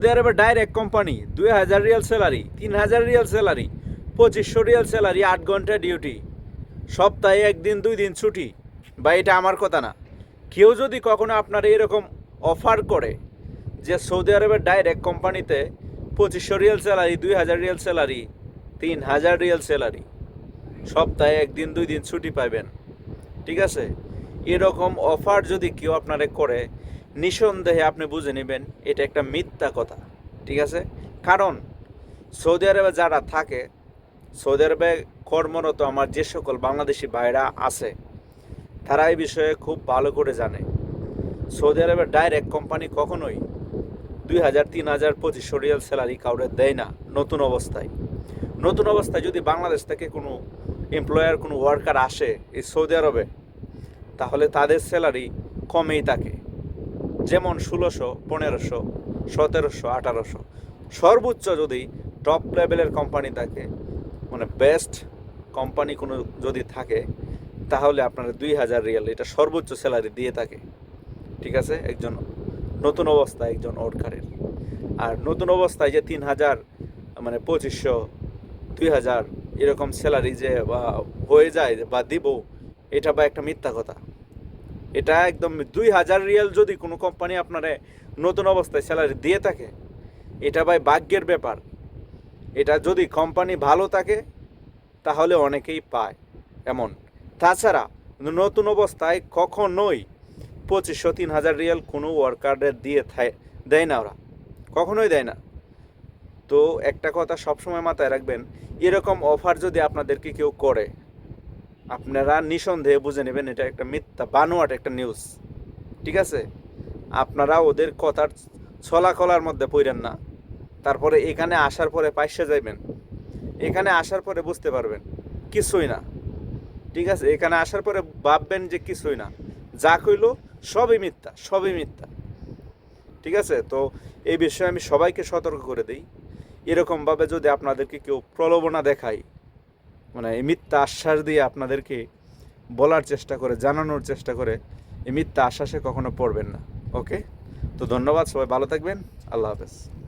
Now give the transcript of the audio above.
Saudi আরবের direct company দুই হাজার রিয়াল স্যালারি তিন হাজার রিয়াল স্যালারি পঁচিশশো রিয়াল স্যালারি আট ঘণ্টা ডিউটি সপ্তাহে একদিন, দুই দিন ছুটি। বা এটা আমার কথা না। কেউ যদি কখনো আপনার এরকম অফার করে যে সৌদি আরবের ডাইরেক্ট কোম্পানিতে পঁচিশশো রিয়াল স্যালারি দুই হাজার রিয়াল স্যালারি তিন হাজার রিয়াল স্যালারি সপ্তাহে একদিন, দুই দিন ছুটি পাবেন ঠিক আছে? এরকম অফার যদি কেউ আপনারে করে নিঃসন্দেহে আপনি বুঝে নেবেন, এটা একটা মিথ্যা কথা, ঠিক আছে? কারণ সৌদি আরবে যারা থাকে, সৌদি আরবে কর্মরত আমার যে সকল বাংলাদেশি ভাইরা আছে, তারা এই বিষয়ে খুব ভালো করে জানে। সৌদি আরবের ডাইরেক্ট কোম্পানি কখনোই দুই হাজার, তিন হাজার, পঁচিশশো রিয়াল স্যালারি কাউরে দেয় না, নতুন অবস্থায়। নতুন অবস্থায় যদি বাংলাদেশ থেকে কোনো এমপ্লয়ার কোনো ওয়ার্কার আসে এই সৌদি আরবে, তাহলে তাদের স্যালারি কমেই থাকে। যেমন ষোলোশো, পনেরোশো, সতেরোশো, আঠারোশো। সর্বোচ্চ যদি টপ লেভেলের কোম্পানি থাকে মানে বেস্ট কোম্পানি কোনো যদি থাকে, তাহলে আপনার দুই হাজার রিয়াল এটা সর্বোচ্চ স্যালারি দিয়ে থাকে। ঠিক আছে? একজন নতুন অবস্থায় একজন ওয়ার্কারের আর নতুন অবস্থায় যে তিন হাজার মানে পঁচিশশো, দুই হাজার এরকম স্যালারি যে বা হয়ে যায় বা দিব, এটা বা একটা মিথ্যা কথা। এটা একদম দুই হাজার রিয়াল যদি কোনো কোম্পানি আপনারে নতুন অবস্থায় স্যালারি দিয়ে থাকে, এটা ভাই ভাগ্যের ব্যাপার। এটা যদি কোম্পানি ভালো থাকে, তাহলে অনেকেই পায় এমন। তাছাড়া নতুন অবস্থায় কখনোই পঁচিশশো, তিন হাজার রিয়াল কোনো ওয়ার্কারদের দিয়ে দেয় না ওরা। কখনোই দেয় না। তো একটা কথা সবসময় মাথায় রাখবেন, এরকম অফার যদি আপনাদেরকে কেউ করে আপনারা নিঃসন্দেহে বুঝে নেবেন এটা একটা মিথ্যা, বানোয়াট একটা নিউজ ঠিক আছে? আপনারা ওদের কথার ছলাকলার মধ্যে পড়েন না। তারপরে এখানে আসার পরে পাইসে যাইবেন। এখানে আসার পরে বুঝতে পারবেন, কিছুই না। ঠিক আছে? এখানে আসার পরে ভাববেন যে কিছুই না। যা কইলো সবই মিথ্যা সবই মিথ্যা। ঠিক আছে? তো এই বিষয়ে আমি সবাইকে সতর্ক করে দিই। এরকমভাবে যদি আপনাদেরকে কেউ প্রলোভনা দেখায় মানে এই মিথ্যা আশ্বাস দিয়ে আপনাদেরকে বলার চেষ্টা করে, জানানোর চেষ্টা করে এই মিথ্যা আশ্বাসে কখনো পড়বেন না। ওকে তো ধন্যবাদ, সবাই ভালো থাকবেন। আল্লাহ হাফেজ।